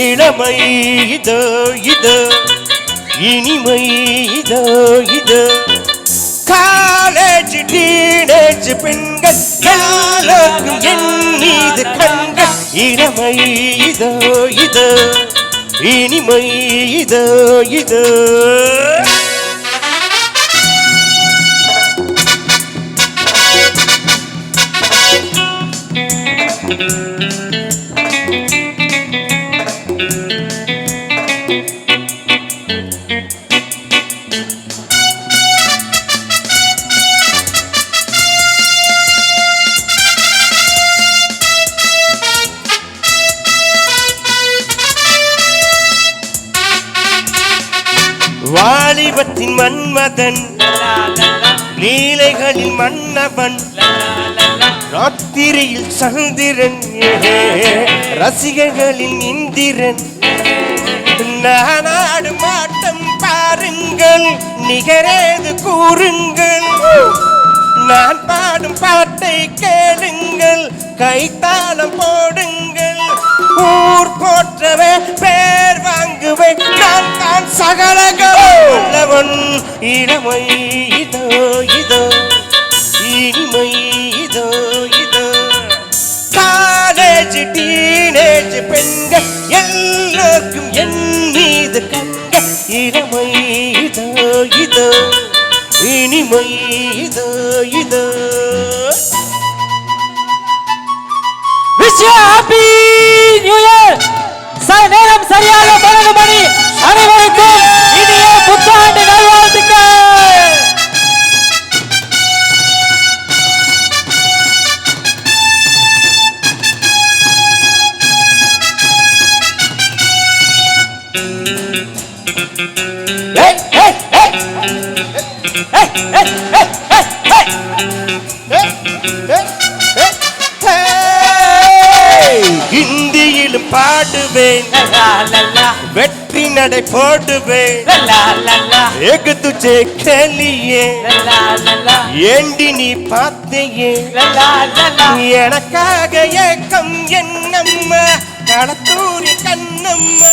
இளமை இதோ இதோ இனிமை இதோ இதோ காலேஜ் டீனேஜ் பெண்கள் யாருக்கும் என் மீது கண்கள் இளமை இதோ இதோ இனிமை இதோ இதோ. வாலிபத்தின் மன்மதன். லீலைகளில் மன்னவன். ராத்திரியில் சந்திரன். ரசிகர்களின் இந்திரன். நானாடும் ஆட்டம் பாருங்கள் நிகரேது கூறுங்கள். நான் பாடும் பாட்டை கேளுங்கள் கைத்தாளம் போடுங்கள். ஊர் போற்றவே பேர் வாங்குவேன். நான் தான் சகலகவன் இளமை இதோ இதோ இனிமை இதோ இதோ. காலேஜ் டீனேஜ் பெண்கள் எல்லோருக்கும் என் மீது கண்க இளமை இதோ இதோ இனிமை இதோ இதோ. Wish happy new year. நேரம் சரியாக பன்னெண்டு மணி. அனைவருக்கும் ஹிந்தியிலும் பாடுவேன். வெற்றி நடை போடுவேன். எகுத்துச்சே கேலியே. ஏண்டி நீ பார்த்தையே? எனக்காக ஏக்கம் என்னம்மா? களத்தூரி கண்ணம்மா.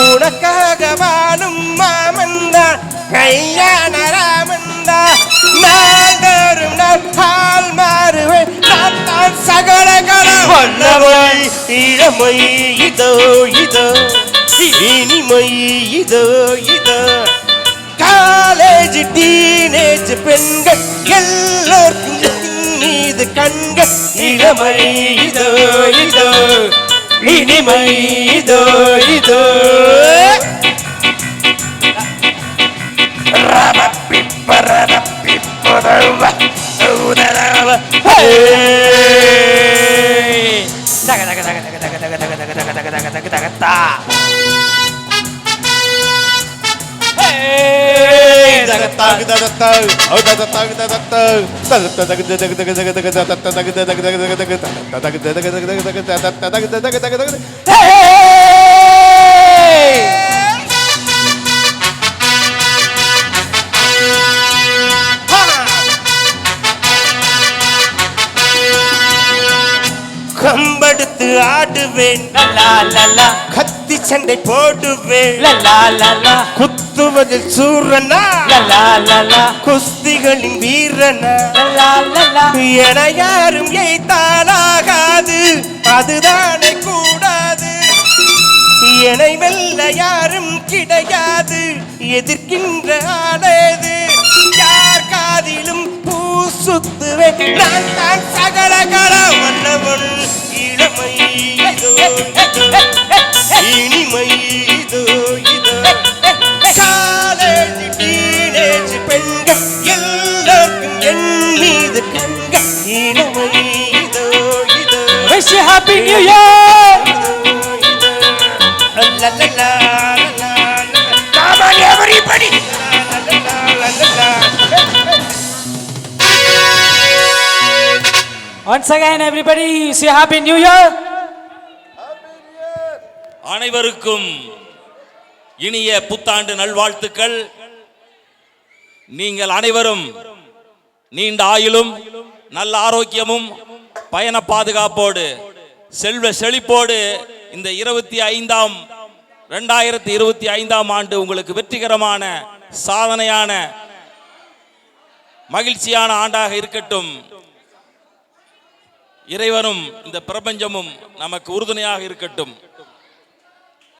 உனக்காக வாழும் மாமந்தா கல்யாண ராமந்தா. நான் பால் மாறுவேன் நான் தான் சகல வல்லவள் இளமை இதோ இதோ இனிமை இதோ இதோ. காலேஜ் டீனேஜ் பெண்கள் எல்லோருக்கும் மீது கண்கள். இளமை இதோ இதோ. ini mai itu itu rama Hey! ஆடுவேன். கத்தி சண்டை போடுவேன். குத்துவதில் சூரனா? குஸ்திகளின் வீரனா? என யாரும் எய்தாலாகாது அதுதானே கூடாது. என வெல்ல யாரும் கிடையாது. எதிர்க்கின்ற ஆனது யார் காதிலும் பூ சுத்துவேன். நான் தான் சகலகல வல்லவன் இளமை இதோ இனிமை இதோ இதோ. காலேஜ் டீனேஜ் பெண்கள் எல்லோருக்கும் என் மீது கண்கள் இளமை இதோ இதோ wish happy new year La la la once again everybody say Happy new year அனைவருக்கும் இனிய புத்தாண்டு நல்வாழ்த்துக்கள். நீங்கள் அனைவரும் நீண்ட ஆயுளும் நல்ல ஆரோக்கியமும் பயண பாதுகாப்போடு செல்வ செழிப்போடு இந்த இருபத்தி ஐந்தாம் ரெண்டாயிரத்தி இருபத்தி ஐந்தாம் ஆண்டு உங்களுக்கு வெற்றிகரமான சாதனையான மகிழ்ச்சியான ஆண்டாக இருக்கட்டும். இறைவனும் இந்த பிரபஞ்சமும் நமக்கு உறுதுணையாக இருக்கட்டும்.